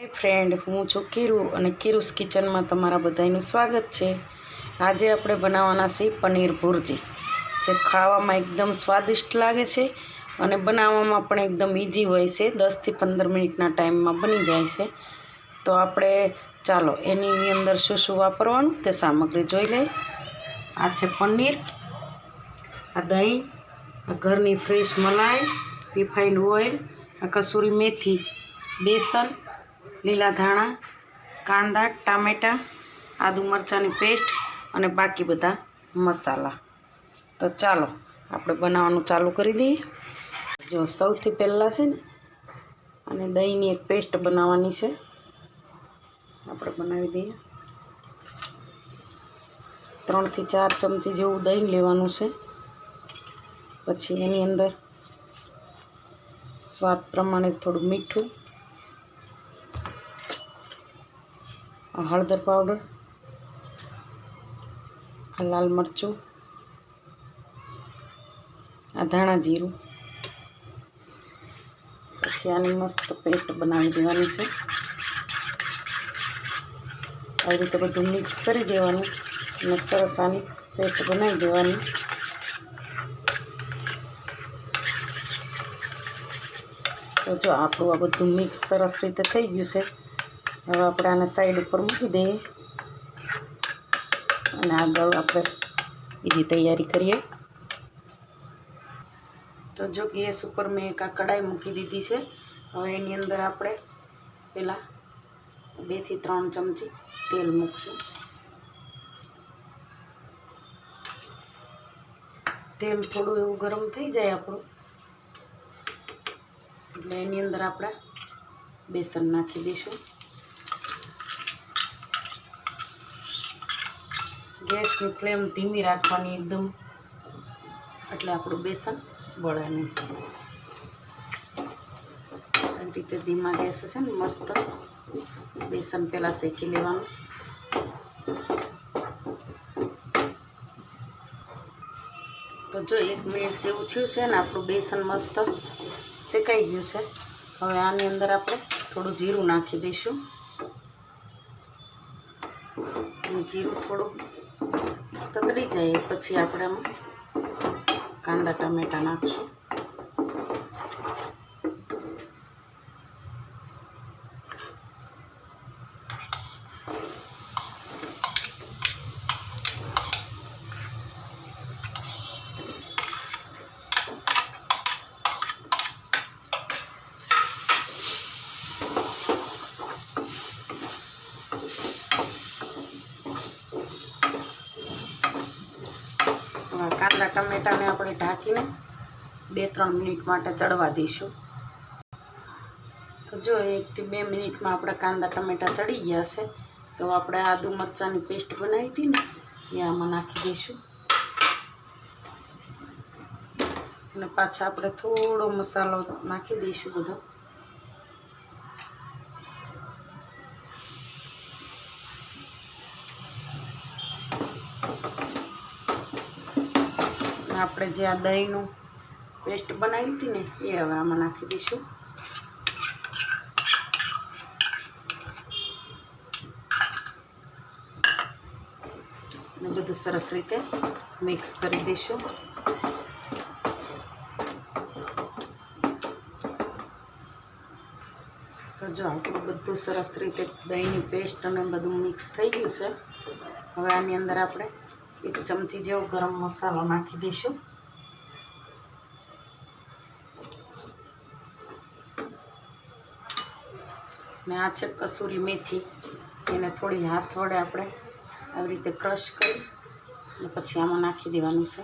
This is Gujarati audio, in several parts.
ફ્રેન્ડ હું છું કિરુ અને કિરુસ કિચનમાં તમારા બધાનું સ્વાગત છે. આજે આપણે બનાવવાના છે પનીર ભુરજી, જે ખાવામાં એકદમ સ્વાદિષ્ટ લાગે છે અને બનાવવામાં પણ એકદમ ઇઝી હોય છે. દસથી પંદર મિનિટના ટાઈમમાં બની જાય છે. તો આપણે ચાલો, એની અંદર શું શું વાપરવાનું તે સામગ્રી જોઈ લઈ આ છે પનીર, આ દહીં, આ ઘરની ફ્રેશ મલાઈ રિફાઇન્ડ ઓઇલ આ કસૂરી મેથી, બેસન લીલા ધાણા, કાંદા, ટામેટાં, આદુ મરચાંની પેસ્ટ અને બાકી બધા મસાલા. તો ચાલો, આપણે બનાવવાનું ચાલુ કરી દઈએ. જો સૌથી પહેલાં છે ને, અને દહીંની એક પેસ્ટ બનાવવાની છે. આપણે બનાવી દઈએ. ત્રણથી ચાર ચમચી જેવું દહીં લેવાનું છે. પછી એની અંદર સ્વાદ પ્રમાણે થોડું મીઠું હળદર પાવડર આ લાલ મરચું, આ ધાણા જીરું. પછી આની મસ્ત પેસ્ટ બનાવી દેવાની છે. આવી રીતે બધું મિક્સ કરી દેવાનું અને સરસ આની પેસ્ટ બનાવી દેવાની. તો જો આપણું આ બધું મિક્સ સરસ રીતે થઈ ગયું છે. હવે આપણે આને સાઈડ ઉપર મૂકી દઈએ. અને આગળ આપણે બીજી તૈયારી કરીએ. તો જો ગેસ ઉપર મેં એક આ કડાઈ મૂકી દીધી છે. હવે એની અંદર આપણે પહેલાં બેથી ત્રણ ચમચી તેલ મૂકશું. તેલ થોડું એવું ગરમ થઈ જાય આપણું. એટલે એની અંદર આપણે બેસન નાખી દઈશું. ગેસની ફ્લેમ ધીમી રાખવાની એકદમ. એટલે આપણું બેસન બળે નહીં. રીતે ધીમા ગેસ છે ને, મસ્ત. બેસન પહેલાં શેકી લેવાનું. તો જો એક મિનિટ જેવું થયું છે ને, આપણું બેસન મસ્ત શેકાઈ ગયું છે. હવે આની અંદર આપણે થોડું જીરું નાખી દઈશું. જીરું થોડું તતડી જાય પછી આપણે કાંદા ટમેટા નાખશું. કાંદા ટમેટાને આપણે ઢાંકીને બે ત્રણ મિનિટ માટે ચડવા દઈશું. તો જો એકથી બે મિનિટમાં આપણા કાંદા ટમેટા ચડી ગયા છે, તો આપણે આદુ મરચાંની પેસ્ટ બનાવી હતી ને, એ આમાં નાખી દઈશું. અને પાછા આપણે થોડો મસાલો નાખી દઈશું બધો. આપણે જે આ દહીંનું પેસ્ટ બનાવી હતી ને, એ હવે આમાં નાખી દઈશું. અને બધું સરસ રીતે મિક્સ કરી દઈશું. તો જો આપણું બધું સરસ રીતે દહીંની પેસ્ટ અને બધું મિક્સ થઈ ગયું છે. હવે આની અંદર આપણે એક ચમચી જેવો ગરમ મસાલો નાખી દઈશું. ને આ છે કસૂરી મેથી. એને થોડી હાથ વડે આપણે આવી રીતે ક્રશ કરી અને પછી આમાં નાખી દેવાનું છે.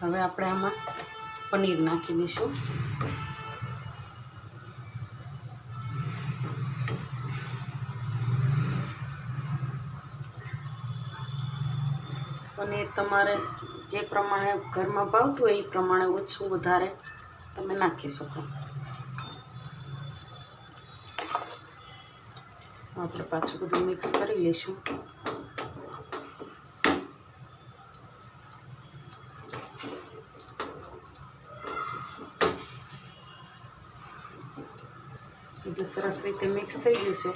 હવે આપણે આમાં પનીર નાખી દઈશું. પનીર તમારે જે પ્રમાણે ઘરમાં ભાવતું હોય એ પ્રમાણે ઓછું વધારે તમે નાખી શકો. આપણે પાછું બધું મિક્સ કરી લઈશું. બધું સરસ રીતે મિક્સ થઈ ગયું છે.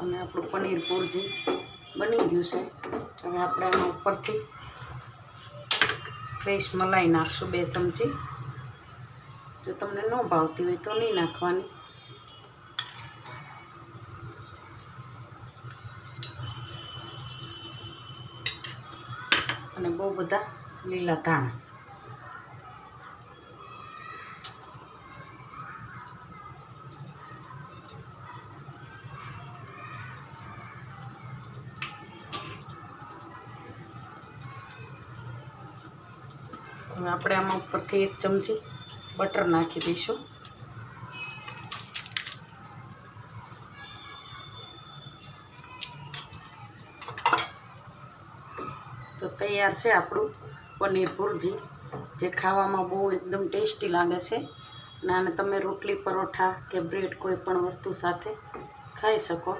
અને આપણું પનીર પૂરજી બની ગયું છે. હવે આપણે એના ઉપરથી ફ્રેશ મલાઈ નાખશું બે ચમચી. જો તમને ન ભાવતી હોય તો નહીં નાખવાની. અને બહુ બધા લીલા ધાણા. હવે આપણે આમાં ઉપરથી એક ચમચી બટર નાખી દઈશું. તો તૈયાર છે આપણું પનીર ભુરજી, જે ખાવામાં બહુ એકદમ ટેસ્ટી લાગે છે. અને તમે રોટલી, પરોઠા કે બ્રેડ કોઈ પણ વસ્તુ સાથે ખાઈ શકો.